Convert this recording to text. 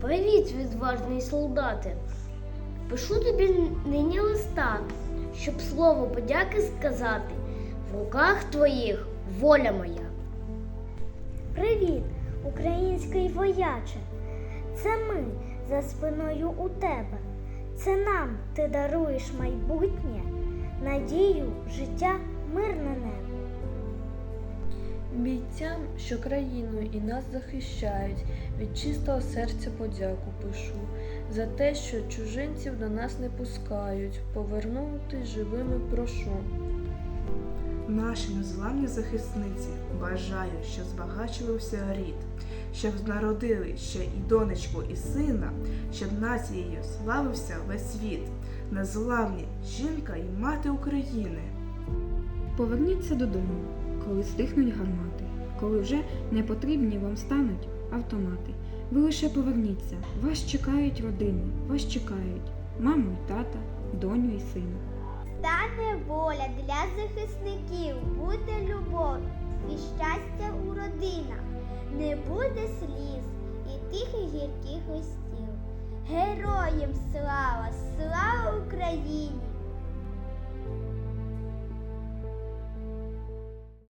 Привіт, відважний солдате. Пишу тобі нині листа, щоб слово подяки сказати. В руках твоїх воля моя. Привіт, український вояче. Це ми за спиною у тебе. Це нам ти даруєш майбутнє, надію, життя, мирне небо. Бійцям, що країну і нас захищають, від чистого серця подяку пишу за те, що чужинців до нас не пускають, повернути живими прошу. Наші незламні захисниці бажаю, щоб збагачувався рід, щоб народили ще і донечку, і сина, щоб нацією славився весь світ, незламні жінка і мати України. Поверніться додому, коли стихнуть гармати, коли вже не потрібні вам стануть автомати. Ви лише поверніться, вас чекають родини, вас чекають маму й тата, доню й сина. Стане воля для захисників, буде любов і щастя у родинах, не буде сліз і тихих гірких листів. Героям слава, слава Україні!